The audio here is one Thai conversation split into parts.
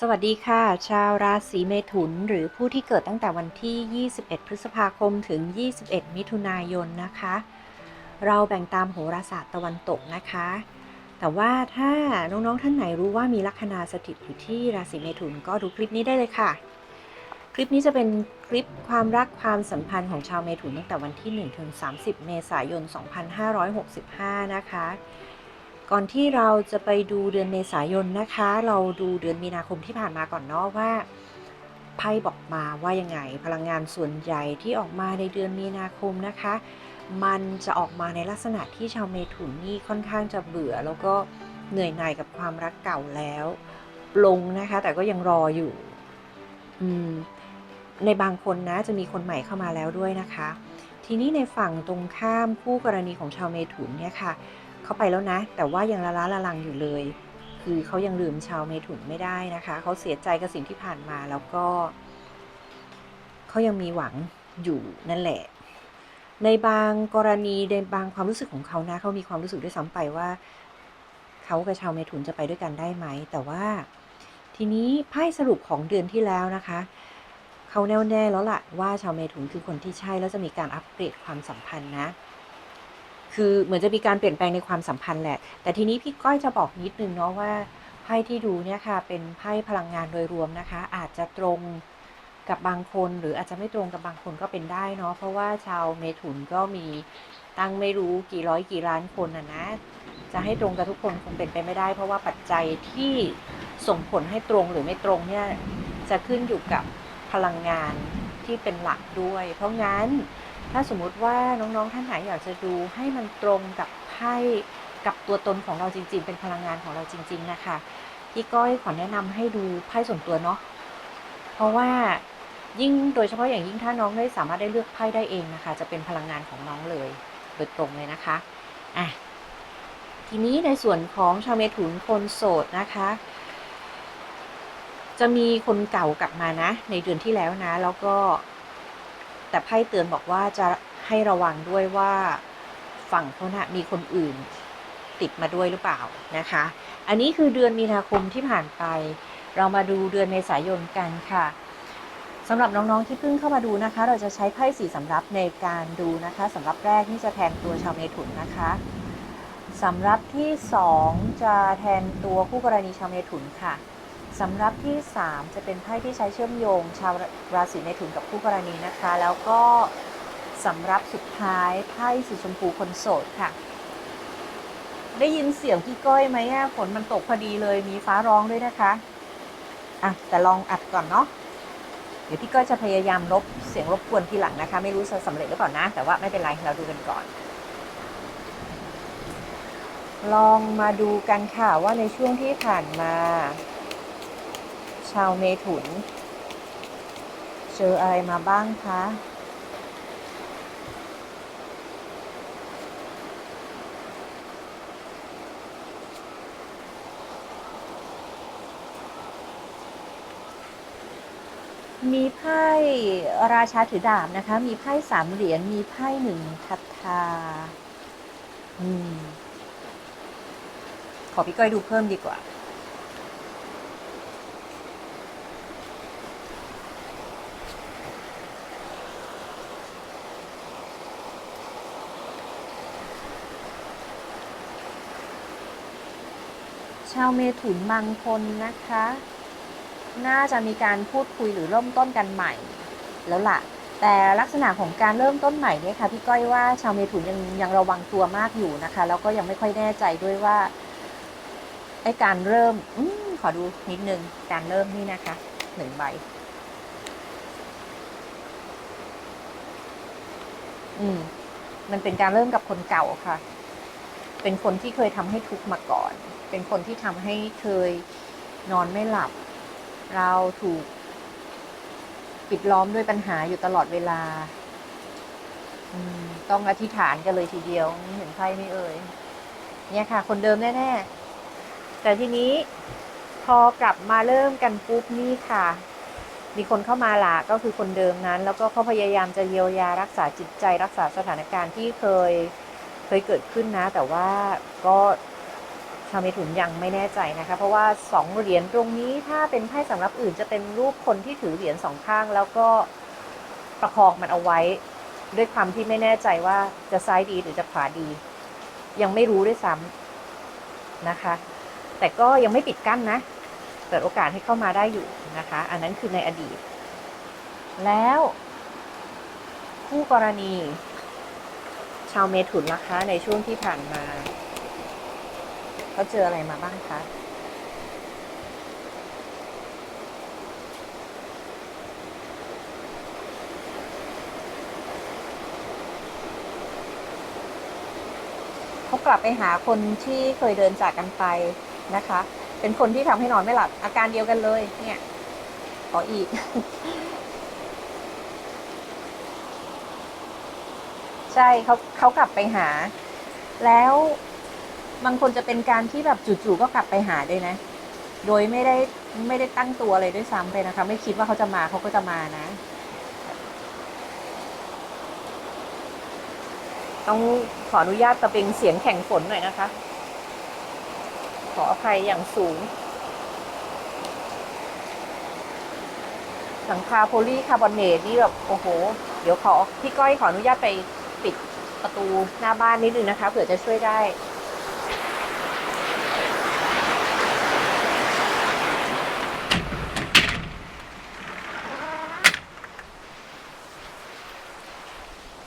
สวัสดีค่ะ ชาวราศีเมถุน หรือผู้ที่เกิดตั้งแต่วันที่ 21 พฤษภาคมถึง 21 มิถุนายนนะคะ เราแบ่งตามโหราศาสตร์ตะวันตกนะคะ แต่ว่าถ้าน้องๆท่านไหนรู้ว่ามีลัคนาสถิตอยู่ที่ราศีเมถุนก็ดูคลิปนี้ได้เลยค่ะ คลิปนี้จะเป็นคลิปความรักความสัมพันธ์ของชาวเมถุนตั้งแต่วันที่1ถึง30 เมษายน 2565 นะคะ ก่อนที่เราจะไปดูเดือนเมษายนนะคะ เราดูเดือนมีนาคมที่ผ่านมาก่อนเนาะว่าไพ่บอกมาว่ายังไง พลังงานส่วนใหญ่ที่ออกมาในเดือนมีนาคมนะคะ มันจะออกมาในลักษณะที่ชาวเมถุนนี่ค่อนข้างจะเบื่อ แล้วก็เหนื่อยหน่ายกับความรักเก่าแล้วปลงนะคะ แต่ก็ยังรออยู่อืมในบางคนนะจะมีคนใหม่เข้ามาแล้วด้วยนะคะ ทีนี้ในฝั่งตรงข้ามคู่กรณีของชาวเมถุนเนี่ยค่ะ เขาไปแล้วนะ แต่ว่ายังละล้าละลังอยู่เลย คือเขายังลืมชาวเมถุนไม่ได้นะคะ เขาเสียใจกับสิ่งที่ผ่านมาแล้วก็เขายังมีหวังอยู่นั่นแหละ ในบางกรณีในบางความรู้สึกของเขานะเขามีความรู้สึกด้วยซ้ำไปว่าเขากับชาวเมถุนจะไปด้วยกันได้ไหม แต่ว่าทีนี้ไพ่สรุปของเดือนที่แล้วนะคะเขาแน่วแน่แล้วล่ะว่าชาวเมถุนคือคนที่ใช่แล้วจะมีการอัปเกรดความสัมพันธ์นะ คือเหมือนจะมีการเปลี่ยนแปลงในความสัมพันธ์แหละ แต่ทีนี้พี่ก้อยจะบอกนิดนึงเนาะว่าไพ่ที่ดูเนี่ยค่ะ เป็นไพ่พลังงานโดยรวมนะคะ อาจจะตรงกับบางคน หรืออาจจะไม่ตรงกับบางคนก็เป็นได้เนาะเพราะว่าชาวเมถุนก็มีตั้งไม่รู้กี่ร้อยกี่ล้านคนนะนะ จะให้ตรงกับทุกคนคงเป็นไปไม่ได้ เพราะว่าปัจจัยที่ส่งผลให้ตรงหรือไม่ตรงเนี่ยจะขึ้นอยู่กับพลังงานที่เป็นหลักด้วย เพราะงั้น ถ้าสมมุติว่าน้องๆท่านไหนอยากจะดูให้มันตรงกับไพ่กับตัวตนของเราจริง ๆ เป็นพลังงานของเราจริง ๆ นะคะพี่ก้อยขอแนะนำให้ดูไพ่ส่วนตัวเนาะเพราะว่ายิ่งโดยเฉพาะอย่างยิ่งถ้าน้องได้สามารถได้เลือกไพ่ได้เองนะคะ จะเป็นพลังงานของน้องเลยโดยตรงเลยนะคะอะทีนี้ในส่วนของชาวเมถุนคนโสดนะคะ จะมีคนเก่ากลับมานะ ในเดือนที่แล้วนะ แล้วก็ แต่ไพ่เตือนบอกว่าจะให้ระวังด้วยว่าฝั่งเขานะมีคนอื่นติดมาด้วยหรือเปล่านะคะ อันนี้คือเดือนมีนาคมที่ผ่านไป เรามาดูเดือนเมษายนกันค่ะสำหรับน้องๆที่เพิ่งเข้ามาดูนะคะ เราจะใช้ไพ่สีสำรับในการดูนะคะสำรับแรกนี่จะแทนตัวชาวเมถุนนะคะสำรับที่สองจะแทนตัวคู่กรณีชาวเมถุนค่ะ สำหรับที่ 3 จะเป็นไพ่ที่ใช้เชื่อมโยง ชาวราศีเมถุนกับคู่กรณีนะคะ แล้วก็สำหรับสุดท้ายไพ่สีชมพูคนโสดค่ะ ได้ยินเสียงพี่ก้อยไหมอะฝนมันตกพอดีเลยมีฟ้าร้องด้วยนะคะ อะ แต่ลองอัดก่อนเนาะเดี๋ยวพี่ก้อยจะพยายามลบเสียงรบกวนทีหลังนะคะ ไม่รู้จะสำเร็จหรือเปล่านะ แต่ว่าไม่เป็นไรเราดูกันก่อน ลองมาดูกันค่ะว่าในช่วงที่ผ่านมา ชาวเมถุน เจออะไรมาบ้างคะ มีไพ่ราชาถือดาบนะคะ มีไพ่สามเหรียญ มีไพ่หนึ่งคัทาอืมขอพี่ก้อยดูเพิ่มดีกว่า ชาวเมถุนบางคนนะคะ น่าจะมีการพูดคุยหรือเริ่มต้นกันใหม่ แล้วล่ะ แต่ลักษณะของการเริ่มต้นใหม่เนี่ยค่ะพี่ก้อยว่าชาวเมถุนยังยังระวังตัวมากอยู่นะคะ แล้วก็ยังไม่ค่อยแน่ใจด้วยว่าไอการเริ่มอมขอดูนิดนึงการเริ่มนี่นะคะหนึ่งใบ อืมมันเป็นการเริ่มกับคนเก่าค่ะ เป็นคนที่เคยทำให้ทุกข์มาก่อน เป็นคนที่ทำให้เคยนอนไม่หลับ เราถูกปิดล้อมด้วยปัญหาอยู่ตลอดเวลา ต้องอธิษฐานกันเลยทีเดียว เห็นไพ่ไม่เอ่ย เนี่ยค่ะ คนเดิมแน่ๆ แต่ทีนี้พอกลับมาเริ่มกันปุ๊บนี่ค่ะ มีคนเข้ามาละก็คือคนเดิมนั้น แล้วก็เขาพยายามจะเยียวยารักษาจิตใจรักษาสถานการณ์ที่เคย ยเกิดขึ้นนะ แต่ว่าก็ชาวเมถุนยังไม่แน่ใจนะคะ เพราะว่าสองเหรียญตรงนี้ถ้าเป็นไพ่สำรับอื่นจะเป็นรูปคนที่ถือเหรียญสองข้าง แล้วก็ประคองมันเอาไว้ด้วยความที่ไม่แน่ใจว่าจะซ้ายดีหรือจะขวาดี ยังไม่รู้ด้วยซ้ำนะคะ แต่ก็ยังไม่ปิดกั้นนะ เปิดโอกาสให้เข้ามาได้อยู่นะคะ อันนั้นคือในอดีต แล้วคู่กรณี ชาวเมถุนนะคะ ในช่วงที่ผ่านมาเขาเจออะไรมาบ้างคะเขากลับไปหาคนที่เคยเดินจากกันไปนะคะ เป็นคนที่ทำให้นอนไม่หลับอาการเดียวกันเลย เนี่ยขออีก ใช่เขาเขากลับไปหา แล้วบางคนจะเป็นการที่แบบจู่ๆก็กลับไปหาด้วยนะ โดยไม่ได้ไม่ได้ตั้งตัวเลยด้วยซ้ำไปนะคะ ไม่คิดว่าเขาจะมาเขาก็จะมานะ ต้องขออนุญาตตะเบงเสียงแข่งฝนหน่อยนะคะ ขออภัยอย่างสูง หลังคาโพลีคาร์บอเนตนี่แบบโอ้โห เดี๋ยวขอพี่ก้อยขออนุญาตไป ปิดประตูหน้าบ้านนิดนึงนะคะเผื่อจะช่วยได้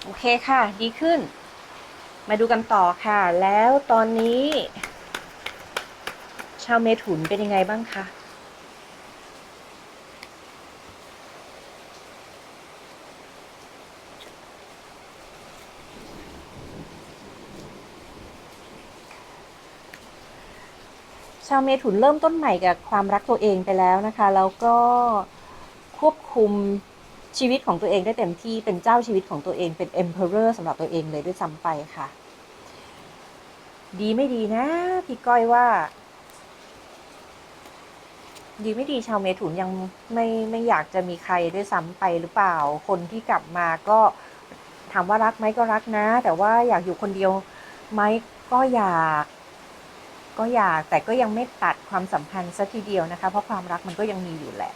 โอเคค่ะ ดีขึ้น มาดูกันต่อค่ะ แล้วตอนนี้ ชาวเมถุนเป็นยังไงบ้างคะ ชาวเมถุนเริ่มต้นใหม่กับความรักตัวเองไปแล้วนะคะ แล้วก็ควบคุมชีวิตของตัวเองได้เต็มที่เป็นเจ้าชีวิตของตัวเองเป็น emperor สำหรับตัวเองเลยด้วยซ้ำไปค่ะ ดีไม่ดีนะ พี่ก้อยว่า ดีไม่ดีชาวเมถุนยังไม่ไม่อยากจะมีใครด้วยซ้ำไปหรือเปล่า คนที่กลับมาก็ถามว่ารักไหมก็รักนะ แต่ว่าอยากอยู่คนเดียวไหมก็อยาก ก็อยากแต่ก็ยังไม่ตัดความสัมพันธ์สัทีเดียวนะคะ เพราะความรักมันก็ยังมีอยู่แหละ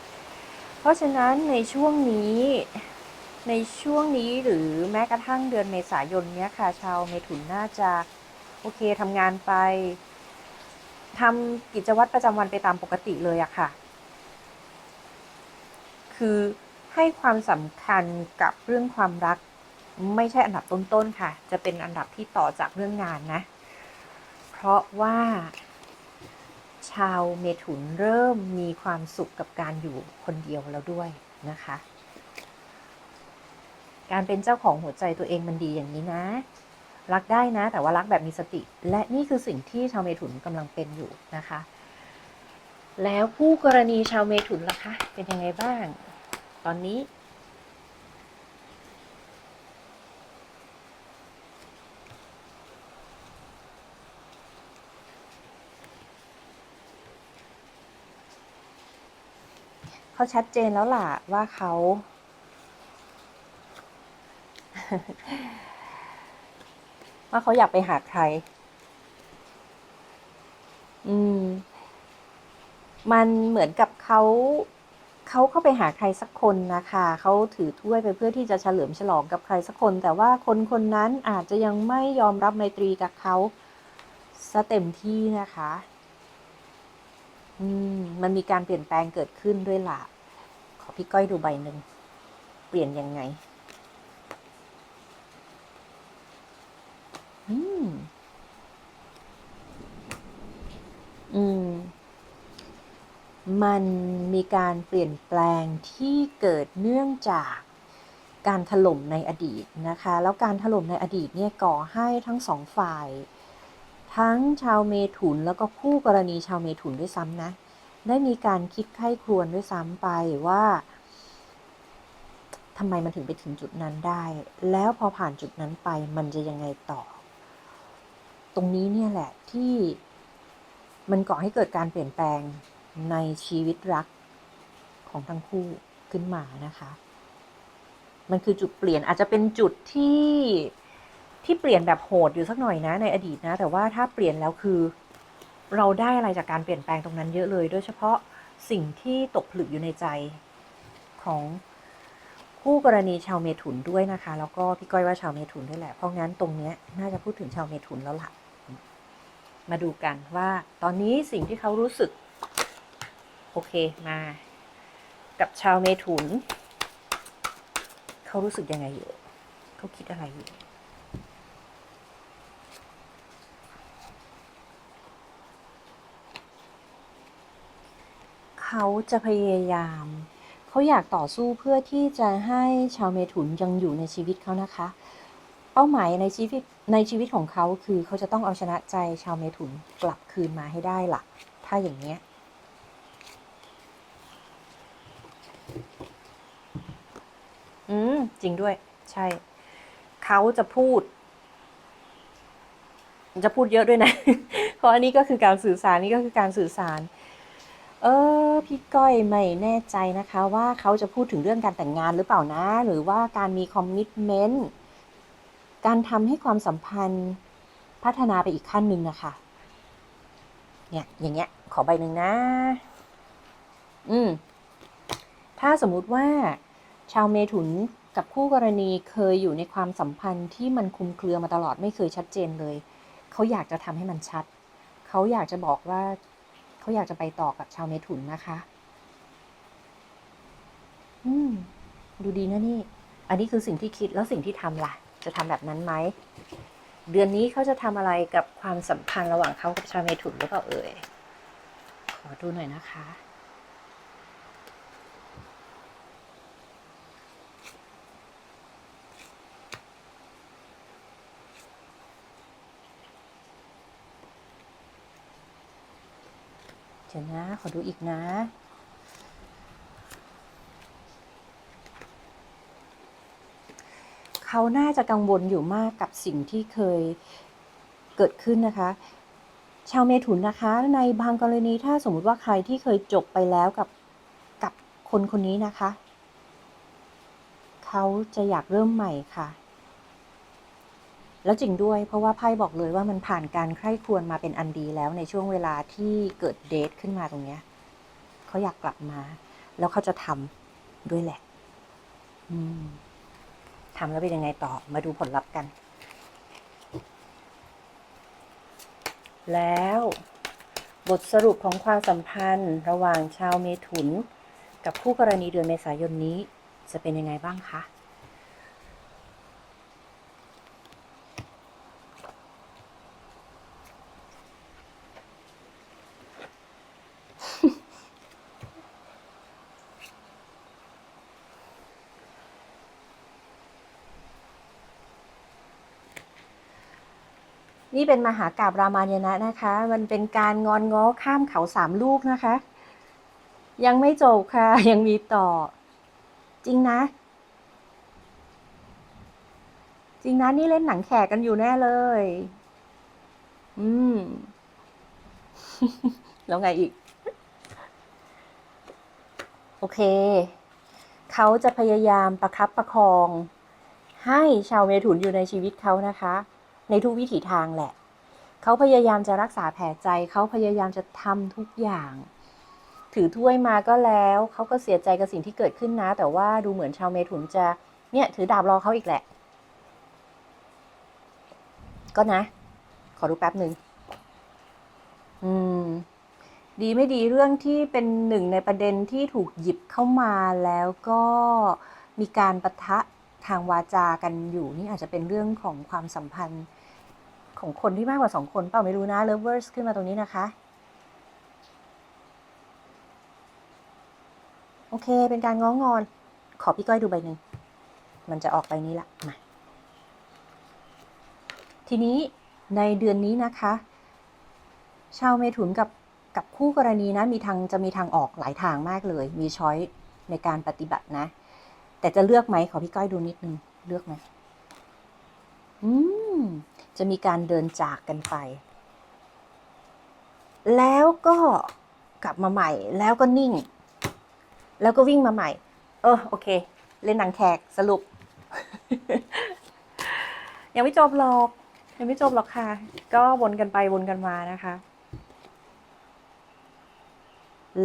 เพราะฉะนั้นในช่วงนี้ในช่วงนี้หรือแม้กระทั่งเดือนเมษายนเนี้ยค่ะ ชาวเมถุนน่าจะโอเคทำงานไปทำกิจวัตรประจำวันไปตามปกติเลยอะค่ะ คือให้ความสำคัญกับเรื่องความรักไม่ใช่อันดับต้นๆค่ะ จะเป็นอันดับที่ต่อจากเรื่องงานนะ เพราะว่า ชาวเมถุนเริ่มมีความสุขกับการอยู่คนเดียวแล้วด้วยนะคะ การเป็นเจ้าของหัวใจตัวเองมันดีอย่างนี้นะ รักได้นะ แต่ว่ารักแบบมีสติ และนี่คือสิ่งที่ชาวเมถุนกำลังเป็นอยู่นะคะ แล้วผู้กรณีชาวเมถุนล่ะคะ เป็นยังไงบ้าง ตอนนี้ เขาชัดเจนแล้วล่ะว่าเขา ว่าเขาอยากไปหาใคร อืม มันเหมือนกับเขาเขาเข้าไปหาใครสักคนนะคะเขาถือถ้วยไปเพื่อที่จะเฉลิมฉลองกับใครสักคน แต่ว่าคนคนนั้นอาจจะยังไม่ยอมรับไมตรีกับเขาซะเต็มที่นะคะ อืมมันมีการเปลี่ยนแปลงเกิดขึ้นด้วยล่ะขอพี่ก้อยดูใบหนึ่ง เปลี่ยนยังไง อืม อืม มันมีการเปลี่ยนแปลงที่เกิดเนื่องจากการถล่มในอดีตนะคะ แล้วการถล่มในอดีตเนี่ยก่อให้ทั้งสองฝ่าย ทั้งชาวเมถุนแล้วก็คู่กรณีชาวเมถุนด้วยซ้ำนะ ได้มีการคิดไข้ครวญด้วยซ้ำไปว่าทำไมมันถึงไปถึงจุดนั้นได้ แล้วพอผ่านจุดนั้นไปมันจะยังไงต่อ ตรงนี้เนี่ยแหละที่มันก่อให้เกิดการเปลี่ยนแปลงในชีวิตรักของทั้งคู่ขึ้นมานะคะ มันคือจุดเปลี่ยนอาจจะเป็นจุดที่ ที่เปลี่ยนแบบโหดอยู่สักหน่อยนะในอดีตนะ แต่ว่าถ้าเปลี่ยนแล้วคือ เราได้อะไรจากการเปลี่ยนแปลงตรงนั้นเยอะเลย โดยเฉพาะสิ่งที่ตกผลึกอยู่ในใจของคู่กรณีชาวเมถุนด้วยนะคะ แล้วก็พี่ก้อยว่าชาวเมถุนด้วยแหละ เพราะงั้นตรงเนี้ยน่าจะพูดถึงชาวเมถุนแล้วล่ะ มาดูกันว่าตอนนี้สิ่งที่เขารู้สึก โอเคมา กับชาวเมถุน เขารู้สึกยังไงอยู่ เขาคิดอะไรอยู่ เขาจะพยายาม เขาอยากต่อสู้เพื่อที่จะให้ชาวเมถุนยังอยู่ในชีวิตเขานะคะ เป้าหมายในชีวิตในชีวิตของเขาคือเขาจะต้องเอาชนะใจชาวเมถุนกลับคืนมาให้ได้ล่ะ ถ้าอย่างเนี้ยอืม จริงด้วย ใช่ เขาจะพูด จะพูดเยอะด้วยนะ เพราะอันนี้ก็คือการสื่อสารนี่ก็คือการสื่อสาร เออพี่ก้อยไม่แน่ใจนะคะว่าเขาจะพูดถึงเรื่องการแต่งงานหรือเปล่านะ หรือว่าการมีคอมมิชเมนต์การทำให้ความสัมพันธ์พัฒนาไปอีกขั้นหนึ่งนะคะ เนี่ย อย่างเงี้ย ขอใบหนึ่งนะ อืม ถ้าสมมุติว่าชาวเมถุนกับคู่กรณีเคยอยู่ในความสัมพันธ์ที่มันคุมเครือมาตลอดไม่เคยชัดเจนเลย เขาอยากจะทำให้มันชัด เขาอยากจะบอกว่า เขาอยากจะไปต่อกับชาวเมถุนนะคะ อืม ดูดีนะนี่ อันนี้คือสิ่งที่คิดแล้วสิ่งที่ทำล่ะ จะทำแบบนั้นไหม เดือนนี้เขาจะทำอะไรกับความสัมพันธ์ระหว่างเขากับชาวเมถุนหรือเปล่าเอ่ย ขอดูหน่อยนะคะ เดี๋ยวนะ ขอดูอีกนะเขาน่าจะกังวลอยู่มากกับสิ่งที่เคยเกิดขึ้นนะคะ ชาวเมถุนนะคะ ในบางกรณีถ้าสมมุติว่าใครที่เคยจบไปแล้วกับกับคนคนนี้นะคะ เขาจะอยากเริ่มใหม่ค่ะ แล้วจริงด้วยเพราะว่าไพ่บอกเลยว่ามันผ่านการใคร่ครวญมาเป็นอันดีแล้วในช่วงเวลาที่เกิดเดทขึ้นมาตรงเนี้ยเขาอยากกลับมา แล้วเขาจะทำด้วยแหละ อืมทำแล้วเป็นยังไงต่อมาดูผลลัพธ์กัน แล้วบทสรุปของความสัมพันธ์ระหว่างชาวเมถุน กับคู่กรณีเดือนเมษายนนี้จะเป็นยังไงบ้างคะ นี่เป็นมหากาบรามายณะนะคะ มันเป็นการงอนง้อข้ามเขาสามลูกนะคะ ยังไม่จบค่ะ ยังมีต่อ จริงนะ จริงนะนี่เล่นหนังแขกกันอยู่แน่เลย อืม แล้วไงอีก โอเค เขาจะพยายามประคับประคอง ให้ชาวเมถุนอยู่ในชีวิตเขานะคะ ในทุกวิถีทางแหละ เขาพยายามจะรักษาแผลใจ เขาพยายามจะทำทุกอย่าง ถือถ้วยมาก็แล้ว เขาก็เสียใจกับสิ่งที่เกิดขึ้นนะ แต่ว่าดูเหมือนชาวเมถุนจะเนี่ยถือดาบรอเขาอีกแหละ ก็นะ ขอดูแป๊บหนึ่งอืมดีไม่ดีเรื่องที่เป็นหนึ่งในประเด็นที่ถูกหยิบเข้ามาแล้วก็มีการประทะทางวาจากันอยู่ นี่อาจจะเป็นเรื่องของความสัมพันธ์ ของคนที่มากกว่าสองคนเปล่าไม่รู้นะ lovers ขึ้นมาตรงนี้นะคะ โอเค เป็นการง้องอน ขอพี่ก้อยดูใบหนึ่ง มันจะออกใบนี้ละมา ทีนี้ในเดือนนี้นะคะ ชาวเมถุนกับกับคู่กรณีนะมีทางจะมีทางออกหลายทางมากเลย มีช้อยในการปฏิบัตินะ แต่จะเลือกไหมขอพี่ก้อยดูนิดนึง เลือกไหมอืม จะมีการเดินจากกันไป แล้วก็กลับมาใหม่ แล้วก็นิ่ง แล้วก็วิ่งมาใหม่ เออโอเค เล่นหนังแขกสรุป ยังไม่จบหรอกยังไม่จบหรอกค่ะ ก็วนกันไปวนกันมานะคะ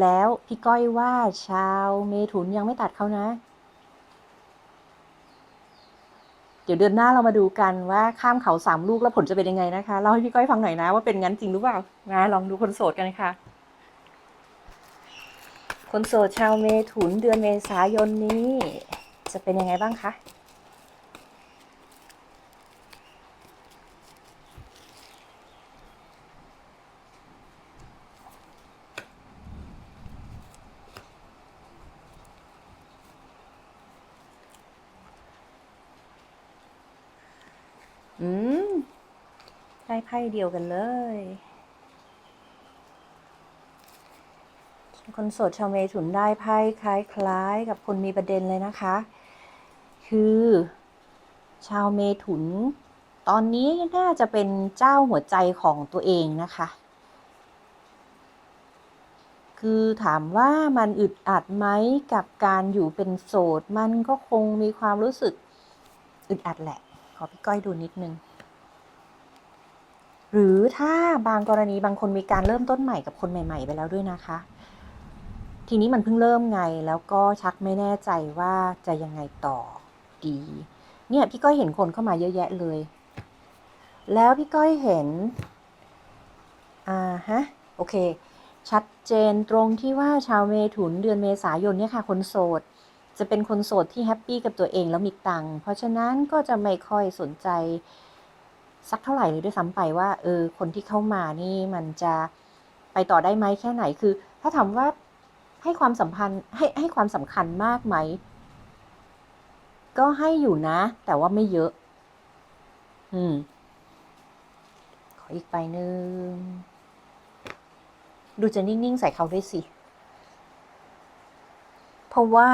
แล้วพี่ก้อยว่าชาวเมถุนยังไม่ตัดเขานะ เดี๋ยวเดือนหน้าเรามาดูกันว่าข้ามเขาสามลูกแล้วผลจะเป็นยังไงนะคะเล่าให้พี่ก้อยฟังหน่อยนะว่าเป็นงั้นจริงหรือเปล่านะลองดูคนโสดกันค่ะ คนโสดชาวเมถุนเดือนเมษายนนี้ จะเป็นยังไงบ้างคะ อืม ได้ไพ่เดียวกันเลย คนโสดชาวเมถุนได้ไพ่คล้ายๆ กับคนมีประเด็นเลยนะคะ คือ ชาวเมถุน ตอนนี้น่าจะเป็นเจ้าหัวใจของตัวเองนะคะ คือถามว่ามันอึดอัดไหมกับการอยู่เป็นโสด มันก็คงมีความรู้สึกอึดอัดแหละ ขอพี่ก้อยดูนิดนึง หรือถ้าบางกรณีบางคนมีการเริ่มต้นใหม่กับคนใหม่ ๆ ไปแล้วด้วยนะคะ ทีนี้มันเพิ่งเริ่มไงแล้วก็ชักไม่แน่ใจว่าจะยังไงต่อดี เนี่ยพี่ก้อยเห็นคนเข้ามาเยอะแยะเลย แล้วพี่ก้อยเห็น อ่าฮะโอเค ชัดเจนตรงที่ว่าชาวเมถุนเดือนเมษายนเนี่ยค่ะ คนโสด จะเป็นคนโสดที่แฮปปี้กับตัวเองแล้วมีตังค์เพราะฉะนั้นก็จะไม่ค่อยสนใจสักเท่าไหร่เลยด้วยซ้ำไปว่าเออคนที่เข้ามานี่มันจะไปต่อได้ไหมแค่ไหนคือ ถ้าถามว่าให้ความสัมพันธ์ให้ให้ความสำคัญมากไหม ก็ให้อยู่นะ แต่ว่าไม่เยอะ อืม ขออีกใบหนึ่งดูจะนิ่ง ๆ ใส่เขาด้วยสิ เพราะว่า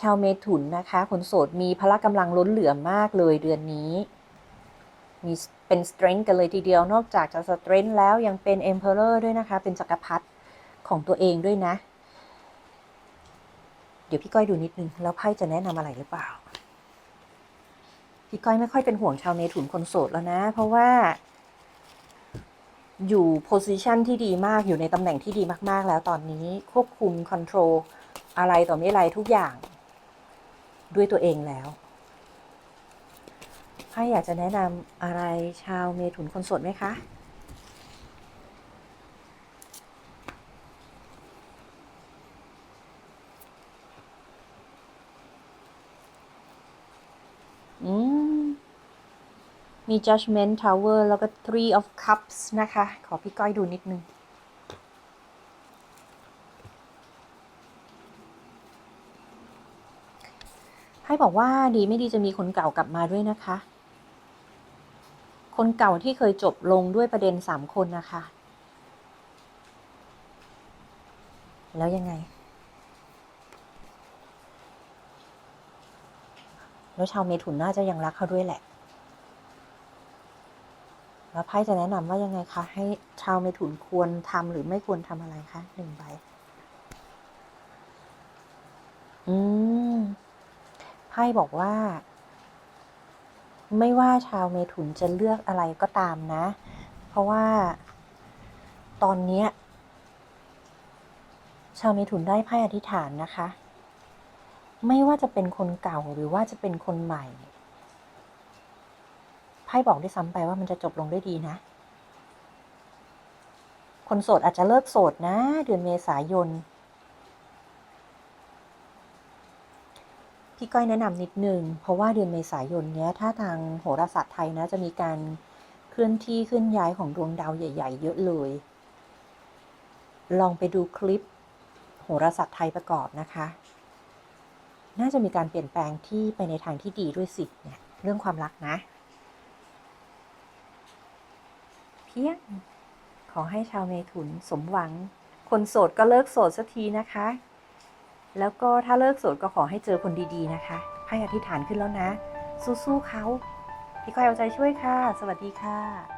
ชาวเมถุนนะคะคนโสดมีพละกำลังล้นเหลือมากเลยเดือนนี้ มีเป็นสเตรน g ์กันเลยทีเดียวนอกจากจะสเตรน g ์แล้วยังเป็น Emperor ด้วยนะคะ เป็นจักรพรรดิของตัวเองด้วยนะ เดี๋ยวพี่ก้อยดูนิดนึง แล้วไพ่จะแนะนำอะไรหรือเปล่า พี่ก้อยไม่ค่อยเป็นห่วงชาวเมถุนคนโสดแล้วนะ เพราะว่า อยู่โพสิชันที่ดีมากอยู่ในตำแหน่งที่ดีมากๆ แล้วตอนนี้ควบคุมคอนโทรลอะไรต่อไม่อะไรทุกอย่าง ด้วยตัวเองแล้วถ้าอยากจะแนะนำอะไรชาวเมถุนคนโสดไหมคะอืมมี Judgment Tower แล้วก็ Three of Cups นะคะ ขอพี่ก้อยดูนิดนึง บอกว่าดีไม่ดีจะมีคนเก่ากลับมาด้วยนะคะ คนเก่าที่เคยจบลงด้วยประเด็นสามคนนะคะ แล้วยังไง แล้วชาวเมถุนน่าจะยังรักเขาด้วยแหละ แล้วไพ่จะแนะนำว่ายังไงคะ ให้ชาวเมถุนควรทำหรือไม่ควรทำอะไรคะหนึ่งใบ อืม ไพ่บอกว่า ไม่ว่าชาวเมถุนจะเลือกอะไรก็ตามนะ เพราะว่าตอนนี้ชาวเมถุนได้ไพ่อธิษฐานนะคะ ไม่ว่าจะเป็นคนเก่าหรือว่าจะเป็นคนใหม่ไพ่บอกด้วยซ้ำไปว่ามันจะจบลงด้วยดีนะ คนโสดอาจจะเลิกโสดนะ เดือนเมษายน พี่ก้อยแนะนำนิดนึง เพราะว่าเดือนเมษายนเนี้ยถ้าทางโหราศาสตร์ไทยนะจะมีการเคลื่อนที่เคลื่อนย้ายของดวงดาวใหญ่ ๆ เยอะเลย ลองไปดูคลิปโหราศาสตร์ไทยประกอบนะคะ น่าจะมีการเปลี่ยนแปลงที่ไปในทางที่ดีด้วยสิเนี่ยเรื่องความรักนะ เพียงขอให้ชาวเมถุนสมหวัง คนโสดก็เลิกโสดสักทีนะคะ แล้วก็ถ้าเลิกโสดก็ขอให้เจอคนดีๆนะคะให้อธิษฐานขึ้นแล้วนะ สู้ๆเขาพี่ก้อยเอาใจช่วยค่ะ สวัสดีค่ะ